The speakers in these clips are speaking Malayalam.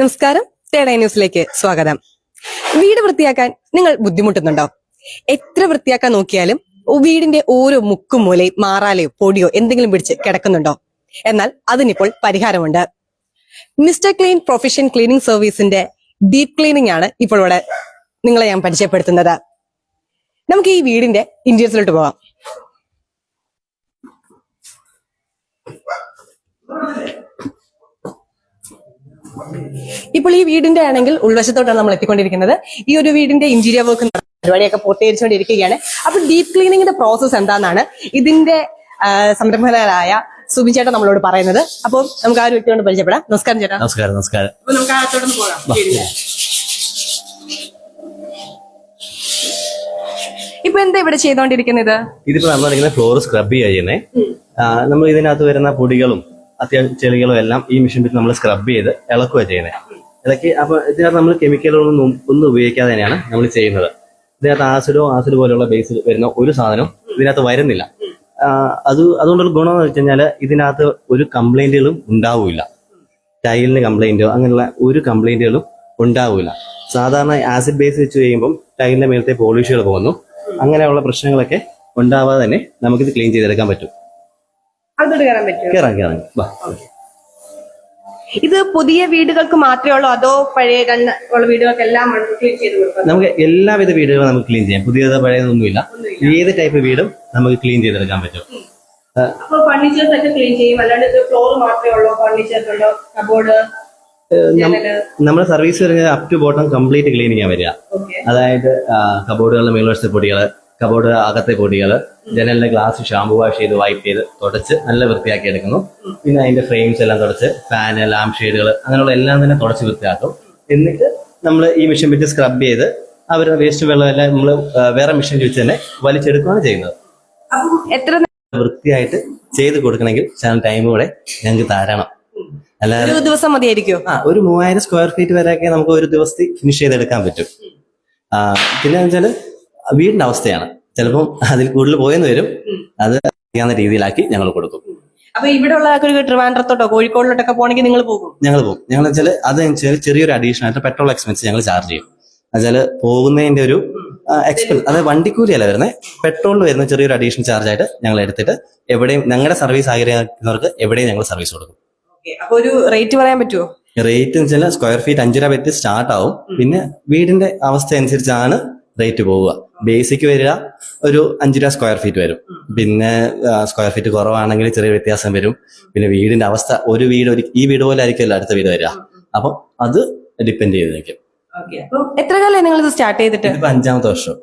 നമസ്കാരം. തേടൈ ന്യൂസിലേക്ക് സ്വാഗതം. വീട് വൃത്തിയാക്കാൻ നിങ്ങൾ ബുദ്ധിമുട്ടുന്നുണ്ടോ? എത്ര വൃത്തിയാക്കാൻ നോക്കിയാലും വീടിന്റെ ഓരോ മുക്കും മൂലയും മാറാലയോ പൊടിയോ എന്തെങ്കിലും പിടിച്ച് കിടക്കുന്നുണ്ടോ? എന്നാൽ അതിനിപ്പോൾ പരിഹാരമുണ്ട്. മിസ്റ്റർ ക്ലീൻ പ്രൊഫഷൻ ക്ലീനിങ് സർവീസിന്റെ ഡീപ് ക്ലീനിങ് ആണ് ഇപ്പോൾ ഇവിടെ നിങ്ങളെ ഞാൻ പരിചയപ്പെടുത്തുന്നത്. നമുക്ക് ഈ വീടിന്റെ ഇന്റീരിയസിലോട്ട് പോവാം. ഇപ്പോൾ ഈ വീടിന്റെ ആണെങ്കിൽ ഉൾവശത്തോട്ടാണ് നമ്മൾ എത്തിക്കൊണ്ടിരിക്കുന്നത്. ഈ ഒരു വീടിന്റെ ഇന്റീരിയർ വർക്ക് പരിപാടിയൊക്കെ പൂർത്തീകരിച്ചുകൊണ്ടിരിക്കുകയാണ്. അപ്പൊ ഡീപ് ക്ലീനിങ്ങിന്റെ പ്രോസസ് എന്താണെന്നാണ് ഇതിന്റെ സംരംഭകരായ സുബിൻ ചേട്ടൻ നമ്മളോട് പറയുന്നത്. അപ്പോൾ നമുക്ക് ആ ഒരു വ്യക്തിയോട് പരിചയപ്പെടാം. നമസ്കാരം ചേട്ടാ. നമസ്കാരം നമസ്കാരം. നമുക്ക് പോകാം. ഇപ്പൊ എന്താ ഇവിടെ ചെയ്തോണ്ടിരിക്കുന്നത് ഇതിപ്പോ നമ്മൾ ഫ്ലോർ സ്ക്രബ് ചെയ്യുന്നത് നമ്മൾ ഇതിനകത്ത് വരുന്ന പൊടികളും അത്യാവശ്യം ചെളികളും എല്ലാം ഈ മെഷീൻ വെച്ച് നമ്മൾ സ്ക്രബ് ചെയ്ത് ഇളക്കുക ചെയ്യുന്നത് ഇളക്കി അപ്പൊ ഇതിനകത്ത് നമ്മൾ കെമിക്കലുകളൊന്നും ഒന്നും ഉപയോഗിക്കാതെ തന്നെയാണ് നമ്മൾ ചെയ്യുന്നത്. ഇതിനകത്ത് ആസിഡോ ആസിഡ് പോലെയുള്ള ബേസിൽ വരുന്ന ഒരു സാധനവും ഇതിനകത്ത് വരുന്നില്ല. അത് അതുകൊണ്ടുള്ള ഗുണം എന്ന് വെച്ച് കഴിഞ്ഞാൽ ഇതിനകത്ത് ഒരു കംപ്ലൈന്റുകളും ഉണ്ടാവില്ല. ടൈലിന് കംപ്ലൈന്റോ അങ്ങനെയുള്ള ഒരു കംപ്ലൈന്റുകളും ഉണ്ടാവില്ല. സാധാരണ ആസിഡ് ബേസ് വെച്ച് കഴിയുമ്പം ടൈലിന്റെ മേലത്തെ പോളിഷുകൾ പോകുന്നു. അങ്ങനെയുള്ള പ്രശ്നങ്ങളൊക്കെ ഉണ്ടാവാതെ തന്നെ നമുക്കിത് ക്ലീൻ ചെയ്തെടുക്കാൻ പറ്റും. അതോട് കയറാൻ വാ. ഇത് പുതിയ വീടുകൾക്ക് മാത്രമേ ഉള്ളൂ? അതോ പഴയ രണ്ട് ഉള്ള വീടുകൾക്കെല്ലാം ക്ലീൻ ചെയ്ത് കൊടുക്കും നമുക്ക് എല്ലാവിധ വീടുകളും നമുക്ക് ക്ലീൻ ചെയ്യാം. പുതിയത് പഴയതൊന്നുമില്ല. ഏത് ടൈപ്പ് വീടും നമുക്ക് ക്ലീൻ ചെയ്തെടുക്കാൻ പറ്റും. അപ്പൊ ഫർണിച്ചേഴ്സ് ഒക്കെ ക്ലീൻ ചെയ്യും. അല്ലാണ്ട് ഇത് ഫ്ലോർ മാത്രമേ ഉള്ളൂ? ഫർണിച്ചേഴ്സ് ഉണ്ടോ? കബോർഡ് നമ്മുടെ സർവീസ് വരുന്നത് up to bottom complete clean ചെയ്യാൻ വരിക. അതായത് കബോർഡുകളുടെ മേൽവശത്തെ പൊടികൾ കബോർഡ് അകത്തെ പൊടികൾ ജനലിന്റെ ഗ്ലാസ് ഷാമ്പു വാഷ് ചെയ്ത് വൈപ്പ് ചെയ്ത് തുടച്ച് നല്ല വൃത്തിയാക്കി എടുക്കുന്നു പിന്നെ അതിന്റെ ഫ്രെയിംസ് എല്ലാം തുടച്ച് ഫാന് ലാംപ് ഷെയ്ഡുകൾ അങ്ങനെയുള്ള എല്ലാം തന്നെ തുടച്ച് വൃത്തിയാക്കും. എന്നിട്ട് നമ്മൾ ഈ മെഷീൻ വെച്ച് സ്ക്രബ് ചെയ്ത് അവരുടെ വേസ്റ്റ് വെള്ളം എല്ലാം നമ്മൾ വേറെ മെഷീൻ വെച്ച് തന്നെ വലിച്ചെടുക്കുകയാണ് ചെയ്യുന്നത്. എത്ര വൃത്തിയായിട്ട് ചെയ്ത് കൊടുക്കണമെങ്കിൽ ചാനൽ ടൈം കൂടെ ഞങ്ങൾക്ക് താരണം. അല്ലാതെ ഒരു ദിവസം മതിയായിരിക്കും ആ ഒരു മൂവായിരം സ്ക്വയർ ഫീറ്റ് വരെയൊക്കെ നമുക്ക് ഒരു ദിവസത്തിൽ ഫിനിഷ് ചെയ്തെടുക്കാൻ പറ്റും. പിന്നെ വെച്ചാൽ വീടിന്റെ അവസ്ഥയാണ്. ചിലപ്പം അതിൽ കൂടുതൽ പോയെന്ന് വരും. അത് അറിയാവുന്ന രീതിയിലാക്കി ഞങ്ങൾ കൊടുക്കും. അപ്പൊ ഇവിടെ ഉള്ള ഒരു ട്രിവാൻഡ്രത്തോട്ടോ കോഴിക്കോടിലോട്ടൊക്കെ പോകണമെങ്കിൽ നിങ്ങൾ പോകും? ഞങ്ങൾ പോകും. ഞങ്ങൾ വെച്ചാൽ അത് ചെറിയൊരു അഡീഷണൽ ആയിട്ട് പെട്രോൾ എക്സ്പെൻസ് ഞങ്ങൾ ചാർജ് ചെയ്യും. എന്നുവെച്ചാൽ പോകുന്നതിന്റെ ഒരു എക്സ്പെൻസ് അതായത് വണ്ടിക്കൂലിയല്ല വരുന്നത് പെട്രോളിന് വരുന്ന ചെറിയൊരു അഡീഷണൽ ചാർജ് ആയിട്ട് ഞങ്ങൾ എടുത്തിട്ട് എവിടെയും ഞങ്ങളുടെ സർവീസ് ആഗ്രഹിക്കുന്നവർക്ക് എവിടെയും ഞങ്ങൾ സർവീസ് കൊടുക്കും. അപ്പൊ ഒരു റേറ്റ് പറയാൻ പറ്റുമോ റേറ്റ് എന്ന് വെച്ചാൽ സ്ക്വയർ ഫീറ്റ് അഞ്ച് രൂപ വെച്ച് സ്റ്റാർട്ട് ആവും. പിന്നെ വീടിന്റെ അവസ്ഥ അനുസരിച്ചാണ് റേറ്റ് പോവുക. ബേസിക് വരിക ഒരു അഞ്ച് രൂപ സ്ക്വയർ ഫീറ്റ് വരും. പിന്നെ സ്ക്വയർ ഫീറ്റ് കുറവാണെങ്കിൽ ചെറിയ വ്യത്യാസം വരും. പിന്നെ വീടിന്റെ അവസ്ഥ ഒരു വീട് ഒരു ഈ വീട് പോലെ ആയിരിക്കുമല്ലോ അടുത്ത വീട് വരിക. അപ്പം അത് ഡിപ്പെൻഡ് ചെയ്ത് നിൽക്കും എത്ര കാലം നിങ്ങൾ സ്റ്റാർട്ട് ചെയ്തിട്ട്? ഇപ്പൊ അഞ്ചാമത്തെ വർഷം.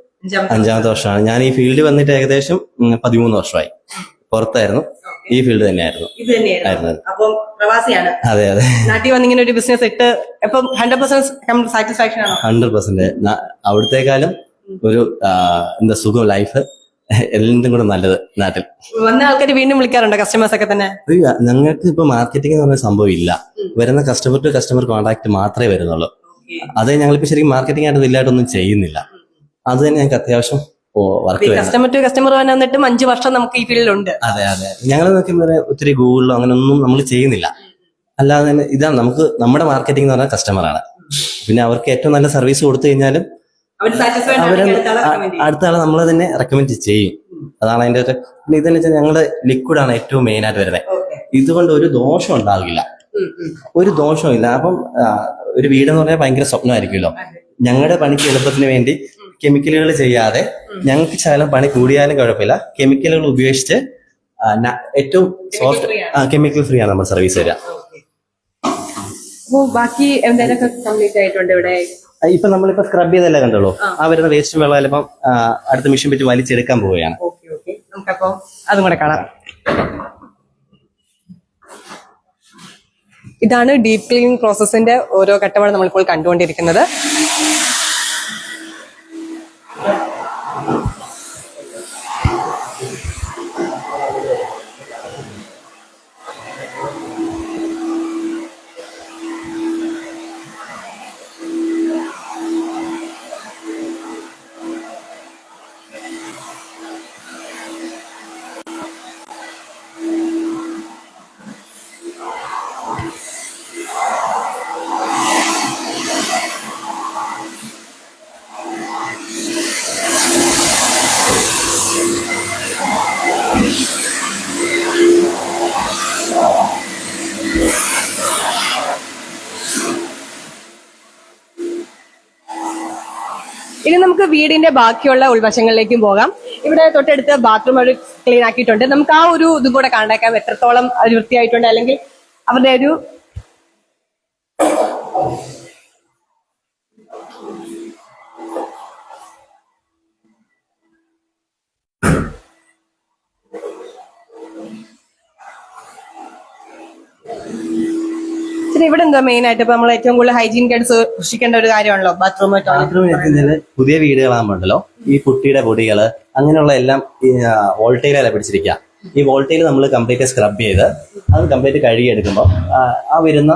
അഞ്ചാമത്തെ വർഷമാണ്. ഞാൻ ഈ ഫീൽഡിൽ വന്നിട്ട് ഏകദേശം പതിമൂന്ന് വർഷമായി. പുറത്തായിരുന്നു. ഈ ഫീൽഡ് തന്നെയായിരുന്നു. ഇത് തന്നെയായിരുന്നു. ആയിരുന്നു അപ്പം പ്രവാസിയാണ്. അതെ അതെ. നാട്ടിൽ വന്നിങ്ങനെ ഒരു ബിസിനസ് ഇട്ട് ഇപ്പം ഹൺഡ്രഡ് പെർസെന്റ് സാറ്റിസ്ഫാക്ഷൻ ആണോ? ഹൺഡ്രഡ് പെർസെന്റ് അവിടുത്തേക്കാളും ഒരു എന്താ സുഖം ലൈഫ് എല്ലാം കൂടെ നല്ലത് നാട്ടിൽ. വന്ന ആൾക്കാർ വീണ്ടും വിളിക്കാറുണ്ടോ? കസ്റ്റമേഴ്സ് ഒക്കെ തന്നെ? ഞങ്ങൾക്ക് ഇപ്പൊ മാർക്കറ്റിംഗ് എന്ന് പറഞ്ഞ സംഭവം ഇല്ല. വരുന്ന കസ്റ്റമർ ടു കസ്റ്റമർ കോൺടാക്ട് മാത്രമേ വരുന്നുള്ളൂ. അത് ഞങ്ങളിപ്പോ ശരിക്കും മാർക്കറ്റിംഗ് ആയിട്ട് ഇല്ലായിട്ടൊന്നും ചെയ്യുന്നില്ല. അത് തന്നെ ഞങ്ങൾക്ക് അത്യാവശ്യം കസ്റ്റമർ ടു കസ്റ്റമർ വന്നിട്ടും അഞ്ചു വർഷം നമുക്ക് ഈ ഫീൽഡിലുണ്ട് അതെ അതെ. ഞങ്ങൾ നോക്കുമ്പോൾ ഒത്തിരി ഗൂഗിളിലോ അങ്ങനെ ഒന്നും നമ്മൾ ചെയ്യുന്നില്ല. അല്ലാതെ തന്നെ ഇതാണ് നമുക്ക് നമ്മുടെ മാർക്കറ്റിംഗ് എന്ന് പറഞ്ഞാൽ കസ്റ്റമറാണ് പിന്നെ അവർക്ക് ഏറ്റവും നല്ല സർവീസ് കൊടുത്തു കഴിഞ്ഞാലും അവർ അടുത്ത ആളെ നമ്മളെ തന്നെ റെക്കമെൻഡ് ചെയ്യും. അതാണ് അതിന്റെ ഒരു പിന്നെ ഇതെന്ന് വെച്ചാൽ ഞങ്ങളുടെ ലിക്വിഡ് ആണ് ഏറ്റവും മെയിൻ ആയിട്ട് വരുന്നത് ഇതുകൊണ്ട് ഒരു ദോഷം ഉണ്ടാവില്ല. ഒരു ദോഷവും ഇല്ല അപ്പം ഒരു വീടെന്ന് പറഞ്ഞാൽ ഭയങ്കര സ്വപ്നമായിരിക്കുമല്ലോ. ഞങ്ങളുടെ പണിക്ക് എളുപ്പത്തിന് വേണ്ടി കെമിക്കലുകൾ ചെയ്യാതെ ഞങ്ങൾക്ക് ശകലം പണി കൂടിയാലും കുഴപ്പമില്ല. കെമിക്കലുകൾ ഉപയോഗിച്ച് ഏറ്റവും സോഫ്റ്റ് കെമിക്കൽ ഫ്രീ ആണ്. നമ്മൾ സർവീസ് തരിക അപ്പൊ ബാക്കി എന്തെങ്കിലുമൊക്കെ കംപ്ലീറ്റ് ആയിട്ടുണ്ട് ഇവിടെ? ആ, ഇപ്പൊ നമ്മളിപ്പോ സ്ക്രബ് ചെയ്തല്ലേ കണ്ടുള്ളൂ. ആ. വരുന്ന വേസ്റ്റ് വെള്ളം ചിലപ്പം അടുത്ത മെഷീൻ പറ്റി വലിച്ചെടുക്കാൻ പോവുകയാണ്. ഓക്കെ ഓക്കെ നമുക്കപ്പോ അതും കൂടെ കാണാം. ഇതാണ് ഡീപ് ക്ലീനിങ് പ്രോസസ്സിന്റെ ഓരോ ഘട്ടമാണ് നമ്മളിപ്പോൾ കണ്ടുകൊണ്ടിരിക്കുന്നത്. വീടിന്റെ ബാക്കിയുള്ള ഉൾവശങ്ങളിലേക്കും പോകാം. ഇവിടെ തൊട്ടടുത്ത് ബാത്റൂം അവർ ക്ലീൻ ആക്കിയിട്ടുണ്ട്. നമുക്ക് ആ ഒരു ഇതും കൂടെ കണ്ടേക്കാം. എത്രത്തോളം വൃത്തിയായിട്ടുണ്ട് അല്ലെങ്കിൽ അവരുടെ ഒരു ശരി ഇവിടെ എന്താ മെയിൻ ആയിട്ട്? നമ്മൾ ഏറ്റവും കൂടുതൽ ഹൈജീൻ ആയിട്ട് സൂക്ഷിക്കേണ്ട ഒരു കാര്യമാണല്ലോ ബാത്റൂം എത്തുന്നതിന് പുതിയ വീടുകളാകുമ്പോണ്ടല്ലോ ഈ കുട്ടിയുടെ പൊടികൾ അങ്ങനെയുള്ള എല്ലാം വോൾട്ടയിലല്ല പിടിച്ചിരിക്കുക ഈ വോൾട്ടേജ് നമ്മൾ കംപ്ലീറ്റ് സ്ക്രബ് ചെയ്ത് അത് കംപ്ലീറ്റ് കഴുകിയെടുക്കുമ്പോൾ ആ വരുന്ന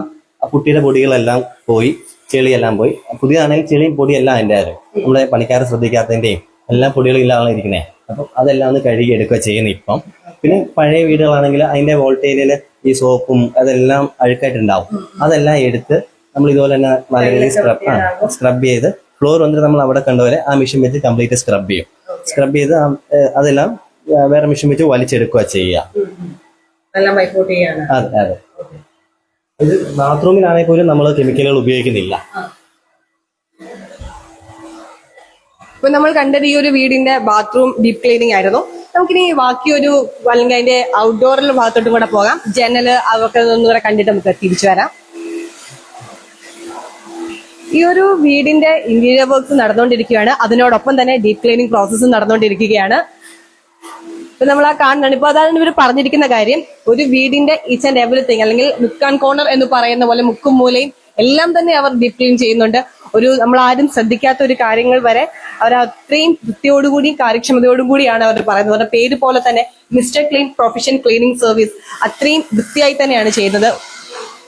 കുട്ടിയുടെ പൊടികളെല്ലാം പോയി ചെളിയെല്ലാം പോയി. പുതിയതാണെങ്കിൽ ചെളിയും പൊടിയെല്ലാം അതിന്റെ ആയിരുന്നു നമ്മളെ പണിക്കാരെ ശ്രദ്ധിക്കാത്തതിന്റെയും എല്ലാ പൊടികളും ഇല്ലാതെ ഇരിക്കുന്നത് അപ്പം അതെല്ലാം ഒന്ന് കഴുകി എടുക്കുക ചെയ്യുന്നത് ഇപ്പം പിന്നെ പഴയ വീടുകളാണെങ്കിൽ അതിന്റെ വോൾട്ടേജിൽ ഈ സോപ്പും അതെല്ലാം അഴുക്കായിട്ടുണ്ടാവും. അതെല്ലാം എടുത്ത് നമ്മൾ ഇതുപോലെ തന്നെ നല്ല രീതിയിൽ സ്ക്രബ് സ്ക്രബ് ചെയ്ത് ഫ്ലോർ വന്നിട്ട് നമ്മൾ അവിടെ കണ്ടപോലെ ആ മെഷീൻ വെച്ച് കംപ്ലീറ്റ് സ്ക്രബ് ചെയ്യും. സ്ക്രബ് ചെയ്ത് അതെല്ലാം വേറെ മെഷീൻ വെച്ച് വലിച്ചെടുക്കുക ചെയ്യുക. അതെ അതെ. ഇത് ബാത്റൂമിലാണെങ്കിൽ പോലും നമ്മൾ കെമിക്കലുകൾ ഉപയോഗിക്കുന്നില്ല. ഇപ്പൊ നമ്മൾ കണ്ടത് ഈ ഒരു വീടിന്റെ ബാത്റൂം ഡീപ് ക്ലീനിങ് ആയിരുന്നു. നമുക്കിനി ഒരു അല്ലെങ്കിൽ അതിന്റെ ഔട്ട്ഡോറിൽ ഭാഗത്തോട്ടും കൂടെ പോകാം. ജനൽ അതൊക്കെ ഒന്നുകൂടെ കണ്ടിട്ട് നമുക്ക് തിരിച്ചു വരാം. ഈ ഒരു വീടിന്റെ ഇന്റീരിയർ വർക്ക്സ് നടന്നുകൊണ്ടിരിക്കുകയാണ്. അതിനോടൊപ്പം തന്നെ ഡീപ് ക്ലീനിങ് പ്രോസസ്സും നടന്നുകൊണ്ടിരിക്കുകയാണ്. ഇപ്പൊ നമ്മൾ ആ കാണുന്നുണ്ട് ഇപ്പൊ അതാണ് ഇവർ പറഞ്ഞിരിക്കുന്ന കാര്യം. ഒരു വീടിന്റെ ഈച്ച് ആൻഡ് എവറിത്തിങ് അല്ലെങ്കിൽ മുക്കാൻ കോർണർ എന്ന് പറയുന്ന പോലെ മുക്കും മൂലയും എല്ലാം തന്നെ അവർ ഡീപ് ക്ലീൻ ചെയ്യുന്നുണ്ട്. ഒരു നമ്മൾ ആരും ശ്രദ്ധിക്കാത്ത ഒരു കാര്യങ്ങൾ വരെ അവർ അത്രയും വൃത്തിയോടുകൂടി കാര്യക്ഷമതയോടും കൂടിയാണ് അവർ പറയുന്നത്. അവരുടെ പേര് പോലെ തന്നെ Mr Clean profession cleaning service അത്രയും വൃത്തിയായി തന്നെയാണ് ചെയ്യുന്നത്.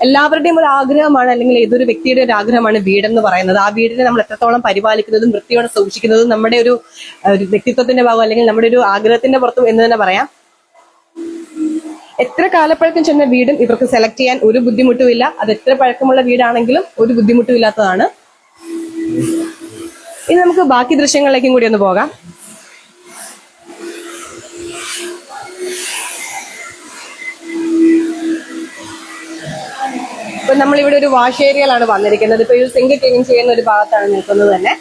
എല്ലാവരുടെയും ഒരു ആഗ്രഹമാണ് അല്ലെങ്കിൽ ഏതൊരു വ്യക്തിയുടെ ഒരു ആഗ്രഹമാണ് വീടെന്ന് പറയുന്നത്. ആ വീടിനെ നമ്മൾ എത്രത്തോളം പരിപാലിക്കുന്നതും വൃത്തിയോടെ സൂക്ഷിക്കുന്നതും നമ്മുടെ ഒരു വ്യക്തിത്വത്തിന്റെ ഭാഗം അല്ലെങ്കിൽ നമ്മുടെ ഒരു ആഗ്രഹത്തിന്റെ പുറത്തും എന്ന് തന്നെ പറയാം. എത്ര കാലപ്പഴക്കം ചെന്ന വീടും ഇവർക്ക് സെലക്ട് ചെയ്യാൻ ഒരു ബുദ്ധിമുട്ടുമില്ല. അത് എത്ര പഴക്കമുള്ള വീടാണെങ്കിലും ഒരു ബുദ്ധിമുട്ടും ഇല്ലാത്തതാണ് ഇനി നമുക്ക് ബാക്കി ദൃശ്യങ്ങളിലേക്കും കൂടി ഒന്ന് പോകാം. ഇപ്പൊ നമ്മളിവിടെ ഒരു വാഷ് ഏരിയയിലാണ് വന്നിരിക്കുന്നത്. ഇപ്പൊ ഒരു സിങ്ക് ക്ലീനിങ് ചെയ്യുന്ന ഒരു ഭാഗത്താണ് നിൽക്കുന്നത് തന്നെ.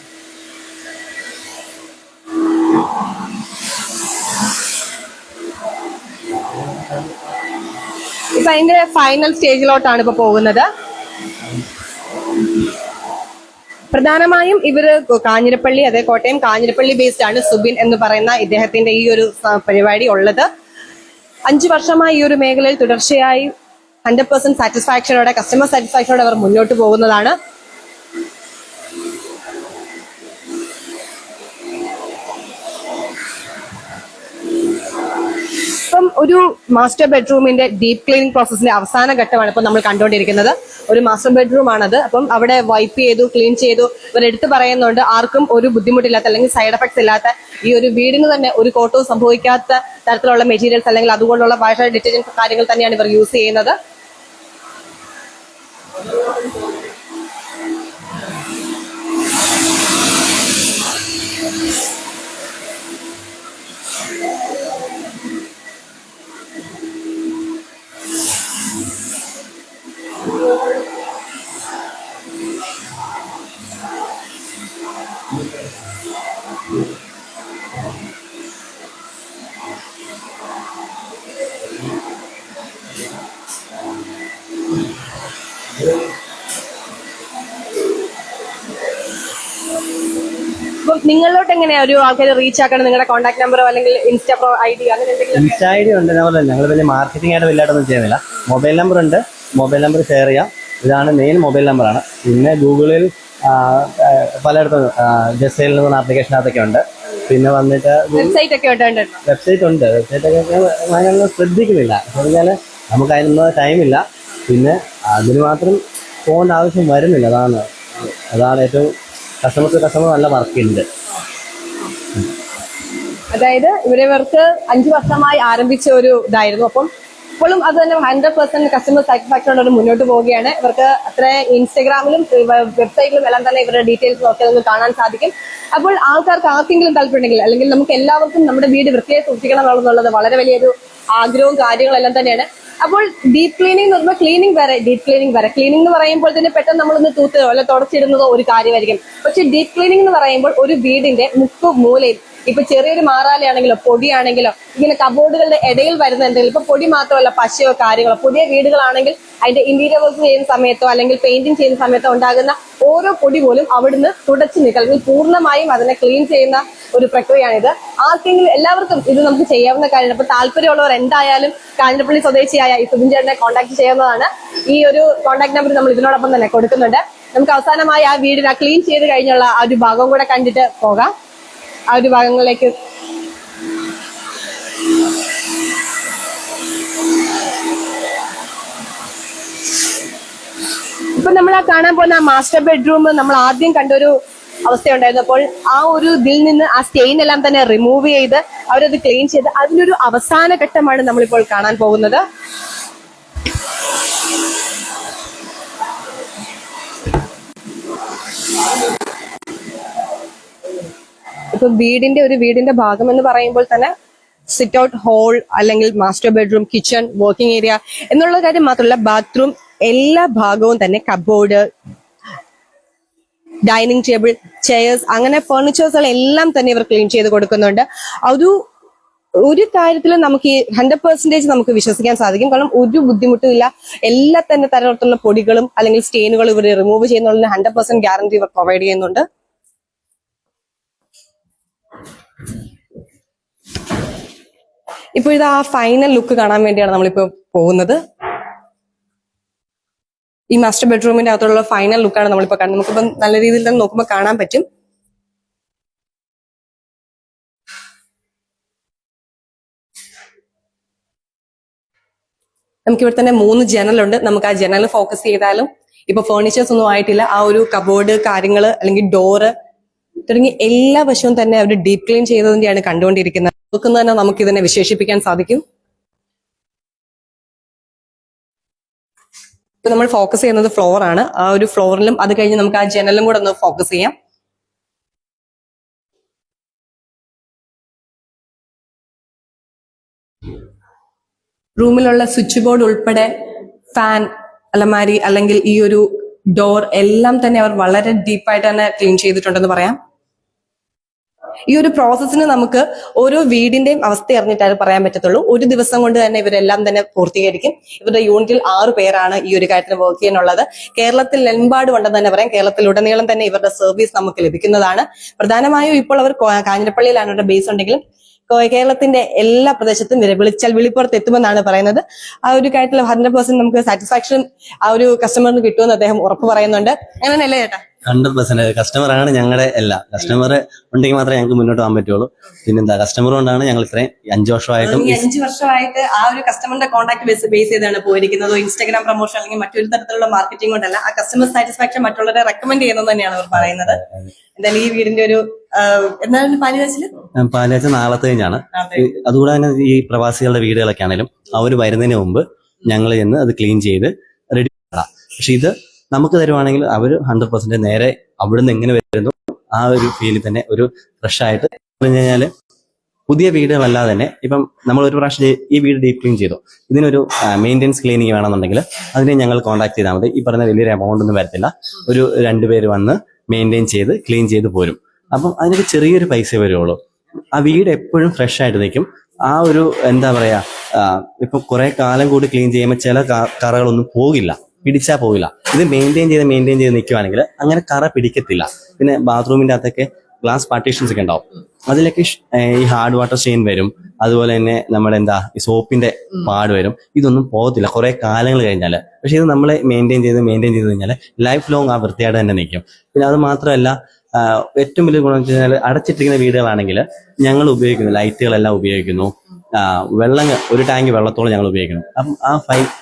ഇപ്പൊ അതിന്റെ ഫൈനൽ സ്റ്റേജിലോട്ടാണ് ഇപ്പൊ പോകുന്നത്. പ്രധാനമായും ഇവർ കാഞ്ഞിരപ്പള്ളി അതെ കോട്ടയം കാഞ്ഞിരപ്പള്ളി ബേസ്ഡ് ആണ് സുബിൻ എന്ന് പറയുന്ന ഇദ്ദേഹത്തിന്റെ ഈ ഒരു പരിപാടി ഉള്ളത്. അഞ്ചു വർഷമായി ഈ ഒരു മേഖലയിൽ തുടർച്ചയായി ഹൺഡ്രഡ് പെർസെന്റ് സാറ്റിസ്ഫാക്ഷനോടെ കസ്റ്റമർ സാറ്റിസ്ഫാക്ഷനോടെ അവർ മുന്നോട്ട് പോകുന്നതാണ്. ഒരു മാസ്റ്റർ ബെഡ്റൂമിന്റെ ഡീപ് ക്ലീനിങ് പ്രോസസ്സിന്റെ അവസാന ഘട്ടമാണ് ഇപ്പോൾ നമ്മൾ കണ്ടുകൊണ്ടിരിക്കുന്നത്. ഒരു മാസ്റ്റർ ബെഡ്റൂം ആണത്. അപ്പം അവിടെ വൈപ്പ് ചെയ്തു ക്ലീൻ ചെയ്തു. ഇവർ എടുത്തു പറയുന്നുണ്ട് ആർക്കും ഒരു ബുദ്ധിമുട്ടില്ലാത്ത അല്ലെങ്കിൽ സൈഡ് എഫക്ട്സ് ഇല്ലാത്ത ഈ ഒരു വീടിന് തന്നെ ഒരു കോട്ടവും സംഭവിക്കാത്ത തരത്തിലുള്ള മെറ്റീരിയൽസ് അല്ലെങ്കിൽ അതുകൊണ്ടുള്ള ഭാഷ ഡിറ്റർജൻസ് കാര്യങ്ങൾ തന്നെയാണ് ഇവർ യൂസ് ചെയ്യുന്നത്. എങ്ങനെയാ ഒരു ആൾക്കാർ റീച്ച് ആക്കണം? നിങ്ങളുടെ കോൺടാക്ട് നമ്പറോ അല്ലെങ്കിൽ ഇൻസ്റ്റാ പ്രോ ഐ ഡി അങ്ങനെ എന്തെങ്കിലും ഇൻസ്റ്റ ഐ ഡി ഉണ്ട് അതുപോലെ ഞങ്ങൾ വലിയ മാർക്കറ്റിംഗ് ആയിട്ട് വലിയായിട്ടൊന്നും ചെയ്യുന്നില്ല. മൊബൈൽ നമ്പർ ഉണ്ട്. മൊബൈൽ നമ്പർ ഷെയർ ചെയ്യാം. ഇതാണ് മെയിൻ മൊബൈൽ നമ്പറാണ് പിന്നെ ഗൂഗിളിൽ പലയിടത്തും ജസ്റ്റൈൽ എന്ന് പറഞ്ഞ ആപ്ലിക്കേഷനകത്തൊക്കെ ഉണ്ട്. പിന്നെ വന്നിട്ട് വെബ്സൈറ്റ് ഒക്കെ ഉണ്ട് വെബ്സൈറ്റ് ഉണ്ട്. വെബ്സൈറ്റ് ഒക്കെ ഞങ്ങൾ ശ്രദ്ധിക്കുന്നില്ല. പറഞ്ഞാൽ നമുക്ക് അതിനൊന്നും ടൈമില്ല പിന്നെ അതിന് മാത്രം പോകേണ്ട ആവശ്യം വരുന്നില്ല. അതാണ് അതാണ് ഏറ്റവും കസ്റ്റമർ ടു കസ്റ്റമർ നല്ല വർക്ക് ഉണ്ട്. അതായത് ഇവരെ ഇവരവർക്ക് അഞ്ചു വർഷമായി ആരംഭിച്ച ഒരു ഇതായിരുന്നു. അപ്പം ഇപ്പോഴും അത് തന്നെ ഹൺഡ്രഡ് പെർസെന്റ് കസ്റ്റമർ സാറ്റിസ്ഫാക്ഷനോട് മുന്നോട്ട് പോവുകയാണ്. ഇവർക്ക് അത്ര ഇൻസ്റ്റാഗ്രാമിലും വെബ്സൈറ്റിലും എല്ലാം തന്നെ ഇവരുടെ ഡീറ്റെയിൽസ് ഒക്കെ നമുക്ക് കാണാൻ സാധിക്കും. അപ്പോൾ ആൾക്കാർക്ക് ആർക്കെങ്കിലും താല്പര്യമുണ്ടെങ്കിൽ അല്ലെങ്കിൽ നമുക്ക് എല്ലാവർക്കും നമ്മുടെ വീട് വൃത്തിയായി സൂക്ഷിക്കണം എന്നുള്ളത് വളരെ വലിയൊരു ആഗ്രഹവും കാര്യങ്ങളെല്ലാം തന്നെയാണ്. അപ്പോൾ ഡീപ് ക്ലീനിങ് എന്ന് പറയുമ്പോൾ ക്ലീനിങ് വരെ ഡീപ് ക്ലീനിങ് വരെ. ക്ലീനിങ് എന്ന് പറയുമ്പോൾ തന്നെ പെട്ടെന്ന് നമ്മളൊന്ന് തൂത്തോ അല്ലെ തുടച്ചിടുന്നതോ ഒരു കാര്യമായിരിക്കും. പക്ഷെ ഡീപ് ക്ലീനിങ് എന്ന് പറയുമ്പോൾ ഒരു വീടിന്റെ മുക്കും മൂലയും ഇപ്പൊ ചെറിയൊരു മാറാലയാണെങ്കിലോ പൊടിയാണെങ്കിലോ ഇങ്ങനെ കബോർഡുകളുടെ ഇടയിൽ വരുന്ന എന്തെങ്കിലും ഇപ്പൊ പൊടി മാത്രമല്ല പശയോ കാര്യങ്ങളോ പുതിയ വീടുകളാണെങ്കിൽ അതിന്റെ ഇന്റീരിയർ വർക്ക് ചെയ്യുന്ന സമയത്തോ അല്ലെങ്കിൽ പെയിന്റിംഗ് ചെയ്യുന്ന സമയത്തോ ഉണ്ടാകുന്ന ഓരോ പൊടി പോലും അവിടുന്ന് തുടച്ചു നീക്കുക അല്ലെങ്കിൽ പൂർണമായും അതിനെ ക്ലീൻ ചെയ്യുന്ന ഒരു പ്രക്രിയയാണിത്. ആർക്കെങ്കിലും എല്ലാവർക്കും ഇത് നമുക്ക് ചെയ്യാവുന്ന കാര്യമാണ്. അപ്പൊ താല്പര്യമുള്ളവർ എന്തായാലും കാഞ്ഞിരപ്പള്ളി സ്വദേശിയായ ഈ സുബിൻ ചേട്ടനെ കോൺടാക്ട് ചെയ്യാവുന്നതാണ് ഈ ഒരു കോൺടാക്ട് നമ്പർ നമ്മൾ ഇതിനോടൊപ്പം തന്നെ കൊടുക്കുന്നുണ്ട്. നമുക്ക് അവസാനമായി ആ വീടിനെ ക്ലീൻ ചെയ്ത് കഴിഞ്ഞുള്ള ആ ഒരു ഭാഗം കൂടെ കണ്ടിട്ട് പോകാം. ആ ഒരു ഭാഗങ്ങളിലേക്ക് ഇപ്പൊ നമ്മൾ ആ കാണാൻ പോകുന്ന ആ മാസ്റ്റർ ബെഡ്റൂം നമ്മൾ ആദ്യം കണ്ടൊരു അവസ്ഥയുണ്ടായിരുന്നു. അപ്പോൾ ആ ഒരു ഇതിൽ നിന്ന് ആ സ്റ്റെയിൻ എല്ലാം തന്നെ റിമൂവ് ചെയ്ത് അവരത് ക്ലീൻ ചെയ്ത് അതിനൊരു അവസാന ഘട്ടമാണ് നമ്മളിപ്പോൾ കാണാൻ പോകുന്നത്. ഇപ്പൊ വീടിന്റെ ഒരു വീടിന്റെ ഭാഗം എന്ന് പറയുമ്പോൾ തന്നെ സിറ്റ് ഔട്ട് ഹോൾ അല്ലെങ്കിൽ master bedroom kitchen working area എന്നുള്ള കാര്യം മാത്രമല്ല ബാത്റൂം എല്ലാ ഭാഗവും തന്നെ കബോർഡ് ഡൈനിങ് ടേബിൾ ചെയർസ് അങ്ങനെ ഫേർണിച്ചേഴ്സുകൾ എല്ലാം തന്നെ ഇവർ ക്ലീൻ ചെയ്ത് കൊടുക്കുന്നുണ്ട്. ഒരു ഒരു കാര്യത്തിൽ നമുക്ക് ഈ ഹൺഡ്രഡ് പെർസെന്റേജ് നമുക്ക് വിശ്വസിക്കാൻ സാധിക്കും. കാരണം ഒരു ബുദ്ധിമുട്ടും ഇല്ല. എല്ലാ തന്നെ തരത്തിലുള്ള പൊടികളും അല്ലെങ്കിൽ സ്റ്റെയിനുകളും ഇവർ റിമൂവ് ചെയ്യുന്നതിന് ഹൺഡ്രഡ് പെർസെന്റ് ഗ്യാരണ്ടി ഇവർ പ്രൊവൈഡ് ചെയ്യുന്നുണ്ട്. ഇപ്പോൾ ഇത് ആ ഫൈനൽ ലുക്ക് കാണാൻ വേണ്ടിയാണ് നമ്മളിപ്പോ പോകുന്നത്. ഈ മാസ്റ്റർ ബെഡ്റൂമിന്റെ അകത്തുള്ള ഫൈനൽ ലുക്കാണ് നമ്മളിപ്പോ കാണുന്നത്. നമുക്കിപ്പോ നല്ല രീതിയിൽ തന്നെ നോക്കുമ്പോൾ കാണാൻ പറ്റും. നമുക്ക് ഇവിടെ തന്നെ മൂന്ന് ജനലുണ്ട് നമുക്ക് ആ ജനൽ ഫോക്കസ് ചെയ്താലും ഇപ്പൊ ഫേർണിച്ചേഴ്സ് ഒന്നും ആയിട്ടില്ല. ആ ഒരു കബോർഡ് കാര്യങ്ങൾ അല്ലെങ്കിൽ ഡോറ് തുടങ്ങി എല്ലാ വശവും തന്നെ അവർ ഡീപ് ക്ലീൻ ചെയ്തതിന്റെയാണ് കണ്ടുകൊണ്ടിരിക്കുന്നത്. നോക്കുന്നത് തന്നെ നമുക്ക് ഇതിനെ വിശേഷിപ്പിക്കാൻ സാധിക്കും. ഇപ്പൊ നമ്മൾ ഫോക്കസ് ചെയ്യുന്നത് ഫ്ലോർ ആണ്. ആ ഒരു ഫ്ലോറിലും അത് കഴിഞ്ഞ് നമുക്ക് ആ ജനലും കൂടെ ഒന്ന് ഫോക്കസ് ചെയ്യാം. റൂമിലുള്ള സ്വിച്ച് ബോർഡ് ഉൾപ്പെടെ ഫാൻ അലമാരി അല്ലെങ്കിൽ ഈ ഒരു ഡോർ എല്ലാം തന്നെ അവർ വളരെ ഡീപ്പായിട്ട് തന്നെ ക്ലീൻ ചെയ്തിട്ടുണ്ടെന്ന് പറയാം. ഈ ഒരു പ്രോസസ്സിന് നമുക്ക് ഓരോ വീടിന്റെയും അവസ്ഥ അറിഞ്ഞിട്ടാണ് പറയാൻ പറ്റത്തുള്ളൂ. ഒരു ദിവസം കൊണ്ട് തന്നെ ഇവരെല്ലാം തന്നെ പൂർത്തീകരിക്കും. ഇവരുടെ യൂണിറ്റിൽ ആറ് പേരാണ് ഈ ഒരു കാര്യത്തിന് വർക്ക് ചെയ്യാനുള്ളത്. കേരളത്തിൽ എമ്പാടും ഉണ്ടെന്ന് തന്നെ പറയാം. കേരളത്തിലുടനീളം തന്നെ ഇവരുടെ സർവീസ് നമുക്ക് ലഭിക്കുന്നതാണ്. പ്രധാനമായും ഇപ്പോൾ അവർ കാഞ്ഞിരപ്പള്ളിയിലാണ് അവരുടെ ബേസ് ഉണ്ടെങ്കിലും കേരളത്തിന്റെ എല്ലാ പ്രദേശത്തും വിളിച്ചാൽ വിളിപ്പുറത്ത് എത്തുമെന്നാണ് പറയുന്നത്. ആ ഒരു കാര്യത്തിൽ ഹൺഡ്രഡ് പെർസെന്റ് നമുക്ക് സാറ്റിസ്ഫാക്ഷൻ ആ ഒരു കസ്റ്റമറിന് കിട്ടുമെന്ന് അദ്ദേഹം ഉറപ്പ് പറയുന്നുണ്ട്. അങ്ങനെയല്ലേ ചേട്ടാ? ഹൺഡ്രഡ് പെർസെന്റ് കസ്റ്റമർ ആണ് ഞങ്ങളുടെ എല്ലാം കസ്റ്റമർ ഉണ്ടെങ്കിൽ മാത്രമേ ഞങ്ങൾക്ക് മുന്നോട്ട് പോകാൻ പറ്റുള്ളൂ. പിന്നെന്താ? കസ്റ്റമർ കൊണ്ടാണ് ഞങ്ങൾ ഇത്രയും അഞ്ചു വർഷമായിട്ടും ഈ അഞ്ചു വർഷമായിട്ട് ആ ഒരു കസ്റ്റമറിന്റെ കോൺടാക്ട് ബേസ് ബേസ് ചെയ്താണ് പോയിരിക്കുന്നത്. ഇൻസ്റ്റാഗ്രാം പ്രൊമോഷൻ അല്ലെങ്കിൽ മറ്റൊരു തരത്തിലുള്ള മാർക്കറ്റിംഗ് കൊണ്ടല്ല. ആ കസ്റ്റമർ സാറ്റിസ്ഫാക്ഷൻ മറ്റുള്ളവരെ റെക്കമെൻഡ് ചെയ്യുന്നത് തന്നെയാണ് അവർ പറയുന്നത്. എന്തായാലും ഈ വീടിന്റെ ഒരു എന്താണ് പാൽ വെച്ചിൽ? പാലാച്ച നാളത്തെ കഴിഞ്ഞാണ്. അതുകൂടാതെ അതുകൂടെ തന്നെ ഈ പ്രവാസികളുടെ വീടുകളൊക്കെ ആണെങ്കിലും അവർ വരുന്നതിന് മുമ്പ് ഞങ്ങൾ ചെന്ന് അത് ക്ലീൻ ചെയ്ത് റെഡി പക്ഷെ ഇത് നമുക്ക് തരുവാണെങ്കിൽ അവർ ഹൺഡ്രഡ് പെർസെന്റ് നേരെ അവിടുന്ന് എങ്ങനെ വരുന്നു ആ ഒരു ഫീലിൽ തന്നെ ഒരു ഫ്രഷ് ആയിട്ട് പറഞ്ഞു കഴിഞ്ഞാൽ പുതിയ വീടുകളല്ലാതെ തന്നെ ഇപ്പം നമ്മൾ ഒരു പ്രാവശ്യം ഈ- വീട് ഡീപ് ക്ലീൻ ചെയ്തു. ഇതിനൊരു മെയിന്റെനൻസ് ക്ലീനിങ് വേണമെന്നുണ്ടെങ്കിൽ അതിനെ ഞങ്ങൾ കോൺടാക്ട് ചെയ്താൽ മതി. ഈ പറഞ്ഞ വലിയൊരു എമൗണ്ട് ഒന്നും വരത്തില്ല. ഒരു രണ്ടുപേര് വന്ന് മെയിന്റെയിൻ ചെയ്ത് ക്ലീൻ ചെയ്ത് പോരും. അപ്പം അതിനൊരു ചെറിയൊരു പൈസ വരുള്ളൂ. ആ വീട് എപ്പോഴും ഫ്രഷ് ആയിട്ട് നിൽക്കും. ആ ഒരു എന്താ പറയുക ഇപ്പം കുറേ കാലം കൂടി ക്ലീൻ ചെയ്യുമ്പോൾ ചില കറകളൊന്നും പോകില്ല. പിടിച്ചാൽ പോകില്ല ഇത് മെയിന്റെയിൻ ചെയ്ത് മെയിന്റെയിൻ ചെയ്ത് നിൽക്കുവാണെങ്കിൽ അങ്ങനെ കറ പിടിക്കത്തില്ല. പിന്നെ ബാത്റൂമിന്റെ അകത്തൊക്കെ ഗ്ലാസ് പാർട്ടീഷൻസ് ഒക്കെ ഉണ്ടാവും. അതിലൊക്കെ ഈ ഹാർഡ് വാട്ടർ സ്റ്റെയിൻ വരും. അതുപോലെ തന്നെ നമ്മുടെ എന്താ ഈ സോപ്പിന്റെ പാട് വരും. ഇതൊന്നും പോകത്തില്ല. കുറെ കാലങ്ങൾ കഴിഞ്ഞാൽ പക്ഷെ ഇത് നമ്മൾ മെയിന്റെയിൻ ചെയ്ത് മെയിന്റെയിൻ ചെയ്ത് കഴിഞ്ഞാൽ ലൈഫ് ലോങ് ആ വൃത്തിയായിട്ട് തന്നെ നിൽക്കും പിന്നെ അത് മാത്രമല്ല ഏറ്റവും വലിയ ഗുണം വെച്ച് കഴിഞ്ഞാൽ അടച്ചിട്ടിരിക്കുന്ന വീടുകളാണെങ്കിൽ ഞങ്ങൾ ഉപയോഗിക്കുന്നു. ലൈറ്റുകളെല്ലാം ഉപയോഗിക്കുന്നു. വെള്ളം ഒരു ടാങ്ക് വെള്ളത്തോളം ഞങ്ങൾ ഉപയോഗിക്കുന്നു. അപ്പം ആ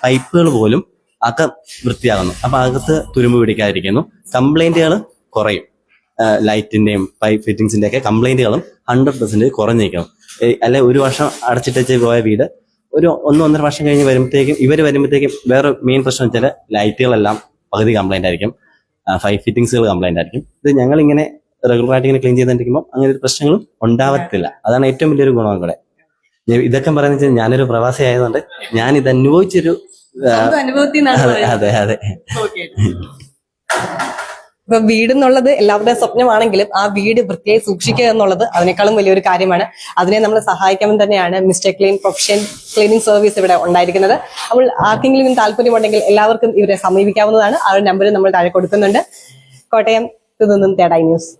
പൈപ്പുകൾ പോലും അകം വൃത്തിയാകുന്നു. അപ്പൊ അകത്ത് തുരുമ്പ് പിടിക്കാതിരിക്കുന്നു. കംപ്ലൈന്റുകൾ കുറയും. ലൈറ്റിന്റെയും പൈപ്പ് ഫിറ്റിംഗ്സിന്റെ ഒക്കെ കംപ്ലൈന്റുകളും ഹൺഡ്രഡ് പെർസെന്റ് കുറഞ്ഞിരിക്കണം. അല്ലെ ഒരു വർഷം അടച്ചിട്ടു പോയ വീട് ഒരു ഒന്ന് ഒന്നര വർഷം കഴിഞ്ഞ് വരുമ്പോഴത്തേക്കും ഇവർ വരുമ്പോഴത്തേക്കും വേറെ മെയിൻ പ്രശ്നം വെച്ചാൽ ലൈറ്റുകളെല്ലാം പകുതി കംപ്ലൈന്റ് ആയിരിക്കും. ഫൈവ് ഫിറ്റിംഗ്സുകൾ കംപ്ലൈന്റ് ആയിരിക്കും. ഇത് ഞങ്ങൾ ഇങ്ങനെ റെഗുലർ ആയിട്ട് ഇങ്ങനെ ക്ലീൻ ചെയ്തിരിക്കുമ്പോൾ അങ്ങനെ ഒരു പ്രശ്നങ്ങളും ഉണ്ടാവത്തില്ല. അതാണ് ഏറ്റവും വലിയൊരു ഗുണം കൂടെ ഇതൊക്കെ പറയുന്നത് ഞാനൊരു പ്രവാസി ആയതുകൊണ്ട് ഞാൻ ഇത് അനുഭവിച്ചൊരു അതെ അതെ അതെ. ഇപ്പൊ വീട് എന്നുള്ളത് എല്ലാവരുടെയും സ്വപ്നമാണെങ്കിലും ആ വീട് വൃത്തിയായി സൂക്ഷിക്കുക എന്നുള്ളത് അതിനേക്കാളും വലിയൊരു കാര്യമാണ്. അതിനെ നമ്മൾ സഹായിക്കാമെന്ന് തന്നെയാണ് Mr Clean profession cleaning service ഇവിടെ ഉണ്ടായിരിക്കുന്നത്. അപ്പോൾ ആർക്കെങ്കിലും താല്പര്യമുണ്ടെങ്കിൽ എല്ലാവർക്കും ഇവരെ സമീപിക്കാവുന്നതാണ്. ആ ഒരു നമ്പർ നമ്മൾ താഴെ കൊടുക്കുന്നുണ്ട്. കോട്ടയം നിന്നും തേടായി ന്യൂസ്.